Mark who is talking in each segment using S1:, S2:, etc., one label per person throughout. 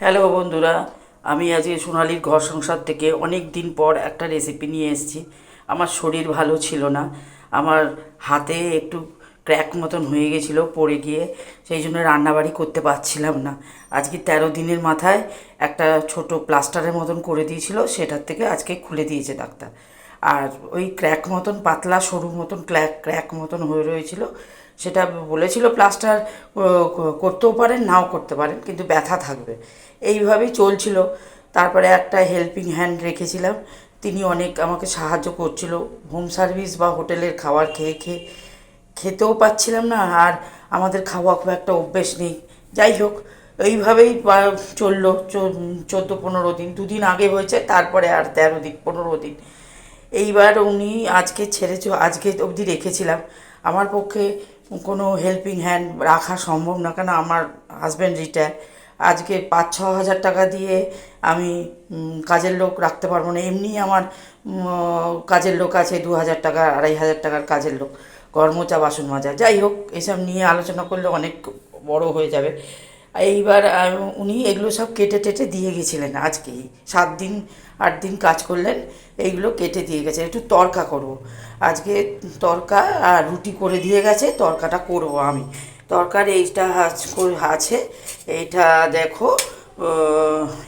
S1: Hello বন্ধুরা, আমি আজকে সোনালির ঘর সংসার থেকে অনেক দিন পর একটা রেসিপি নিয়ে এসেছি। আমার শরীর ভালো ছিল না, আমার হাতে একটু ক্র্যাক মতন হয়ে গেছিল পড়ে গিয়ে, সেই জন্য রান্নাবাড়ি করতে পারছিলাম না। আজকে তেরো দিনের মাথায় একটা ছোট প্লাস্টারের মতন করে দিয়েছিল, সেটার থেকে আজকে খুলে দিয়েছে ডাক্তার। আর ওই ক্র্যাক মতন, পাতলা সরু মতন ক্র্যাক ক্র্যাক মতন হয়ে রয়েছিল সেটা বলেছিল প্লাস্টার করতেও পারেন, নাও করতে পারেন, কিন্তু ব্যথা থাকবে। এইভাবেই চলছিল। তারপরে একটা হেল্পিং হ্যান্ড রেখেছিলাম। তিনি অনেক আমাকে সাহায্য করছিল। হোম সার্ভিস বা হোটেলের খাবার খেয়ে খেয়ে খেতেও পাচ্ছিলাম না, আর আমাদের খাওয়া খুব একটা অভ্যেস নেই। যাই হোক, এইভাবেই চলল। চোদ্দ পনেরো দিন, দুদিন আগে হয়েছে, তারপরে আর তেরো দিন, পনেরো দিন। এইবার উনি আজকে ছেড়েছে আজকে অবধি রেখেছিলাম। আমার পক্ষে কোনো হেল্পিং হ্যান্ড রাখা সম্ভব না, কেন আমার হাজব্যান্ড রিটায়ার আজকে পাঁচ ছ হাজার টাকা দিয়ে আমি কাজের লোক রাখতে পারব না। এমনি আমার কাজের লোক আছে, দু হাজার টাকা, আড়াই হাজার টাকার কাজের লোক। ঘর মোচা বাসন মাজা যাই হোক, এসব নিয়ে আলোচনা করলে অনেক বড় হয়ে যাবে। এইবার উনি এগুলো সব কেটে টেটে দিয়ে গেছিলেন আজকেই। সাত দিন, আট দিন কাজ করলেন, এইগুলো কেটে দিয়ে গেছে একটু তরকা করব। আজকে তরকা আর রুটি করে দিয়ে গেছে, তরকাটা করব আমি। তরকার এইটা আছে। এইটা দেখো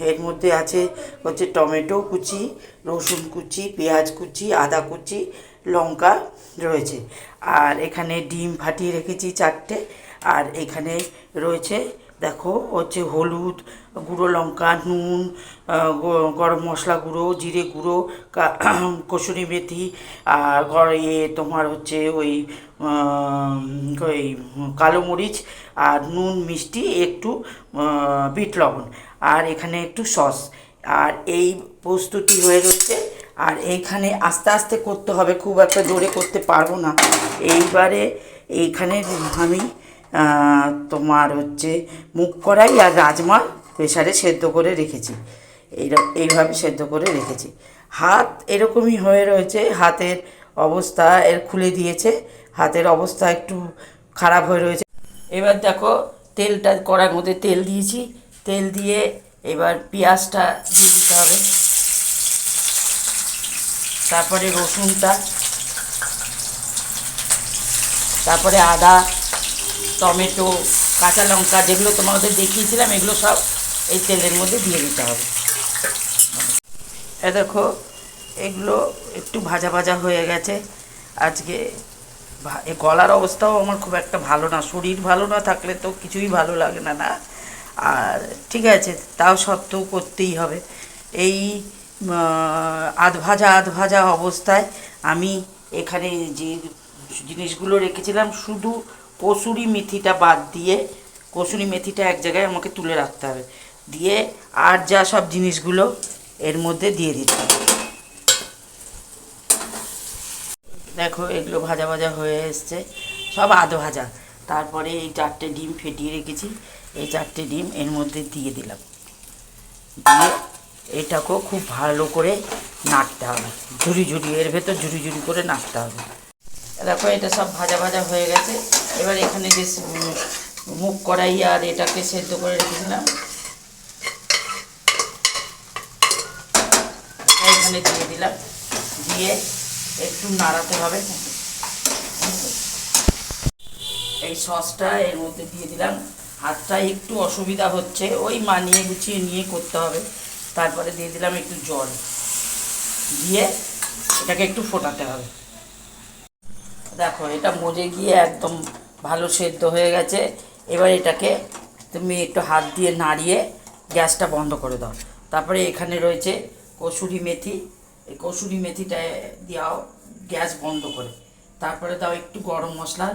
S1: এর মধ্যে আছে হচ্ছে টমেটো কুচি, রসুন কুচি, পেঁয়াজ কুচি, আদা কুচি, লঙ্কা রয়েছে। আর এখানে ডিম ফাটিয়ে রেখেছি চারটে। আর এখানে রয়েছে দেখো, হচ্ছে হলুদ, গুঁড়ো লঙ্কা, নুন গরম মশলা গুঁড়ো, জিরে গুঁড়ো কসুরি মেথি, আর ইয়ে তোমার হচ্ছে ওই ওই কালো মরিচ আর নুন মিষ্টি, একটু বিট লবণ, আর এখানে একটু সস। আর এই প্রস্তুতি হয়ে রয়েছে। আর এইখানে আস্তে আস্তে করতে হবে, খুব একটা জোরে করতে পারব না। এইবারে এইখানে আমি তোমার হচ্ছে মুখ কড়াই আর রাজমা প্রেশারে সেদ্ধ করে রেখেছি। এইরকম এইভাবে সেদ্ধ করে রেখেছি। হাত এরকমই হয়ে রয়েছে, হাতের অবস্থা এর খুলে দিয়েছে, হাতের অবস্থা একটু খারাপ হয়ে রয়েছে। এবার দেখো তেলটা, কড়ার মধ্যে তেল দিয়েছি। তেল দিয়ে এবার পেঁয়াজটা দিয়ে দিতে হবে। তারপরে রসুনটা, তারপরে আদা টমেটো, কাঁচা লঙ্কা, যেগুলো তোমাদের দেখিয়েছিলাম, এগুলো সব এই তেলের মধ্যে দিয়ে দিতে হবে। এ দেখো, এগুলো একটু ভাজা ভাজা হয়ে গেছে। আজকে এ গলার অবস্থাও আমার খুব একটা ভালো না, শরীর ভালো না থাকলে তো কিছুই ভালো লাগে না না? আর ঠিক আছে, তাও সত্ত্বেও করতেই হবে। এই আধ ভাজা আধ ভাজা অবস্থায় আমি এখানে যে জিনিসগুলো রেখেছিলাম, শুধু কসুরি মেথিটা বাদ দিয়ে, কসুরি মেথিটা এক জায়গায় আমাকে তুলে রাখতে হবে। দিয়ে আর যা সব জিনিসগুলো এর মধ্যে দিয়ে দিতে হবে। দেখো, এগুলো ভাজা ভাজা হয়ে এসছে। সব আধ ভাজা। তারপরে এই চারটে ডিম ফেটিয়ে রেখেছি। এই চারটে ডিম এর মধ্যে দিয়ে দিলাম। দিয়ে এটাকেও খুব ভালো করে নাড়তে হবে। ঝুড়ি ঝুড়ি এর ভেতর ঝুড়ি ঝুড়ি করে নাড়তে হবে। দেখো, এটা সব ভাজা ভাজা হয়ে গেছে। এবার এখানে যে মুখ কড়াই আর এটাকে সেদ্ধ করে রেখেছিলাম। এখানে দিয়ে দিলাম। দিয়ে একটু নাড়াতে হবে। এই সসটা এর মধ্যে দিয়ে দিলাম। হাতটা একটু অসুবিধা হচ্ছে, ওই মানিয়ে গুছিয়ে নিয়ে করতে হবে। তারপরে দিয়ে দিলাম একটু জল। দিয়ে এটাকে একটু ফোটাতে হবে। দেখো, এটা মজে গিয়ে একদম ভালো সেদ্ধ হয়ে গেছে। এবার এটাকে তুমি একটু হাত দিয়ে নাড়িয়ে গ্যাসটা বন্ধ করে দাও। তারপরে এখানে রয়েছে কসুরি মেথি। এই কসুরি মেথিটা দাও গ্যাস বন্ধ করে। তারপরে দাও একটু গরম মশলা।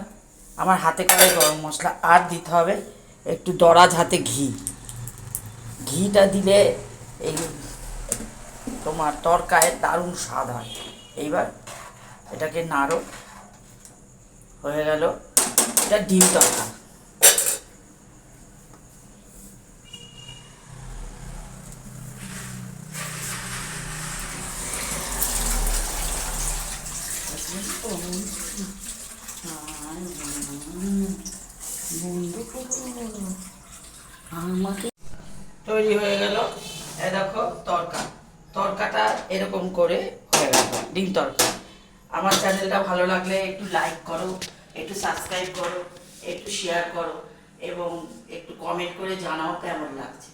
S1: আমার হাতে করে গরম মশলা। আর দিতে হবে একটু দরাজ হাতে ঘি। ঘিটা দিলে এই তোমার তরকায় দারুণ স্বাদ হয়। এইবার এটাকে নাড়ো। হয়ে গেল। এটা ডিম তরকা। তৈরি হয়ে গেল। এ দেখো তরকা। তরকাটা এরকম করে হয়ে গেল। ডিম তরকা। আমার চ্যানেলটা ভালো লাগলে একটু লাইক করো। একটু সাবস্ক্রাইব করো একটু শেয়ার করো এবং একটু কমেন্ট করে জানাও কেমন লাগছে।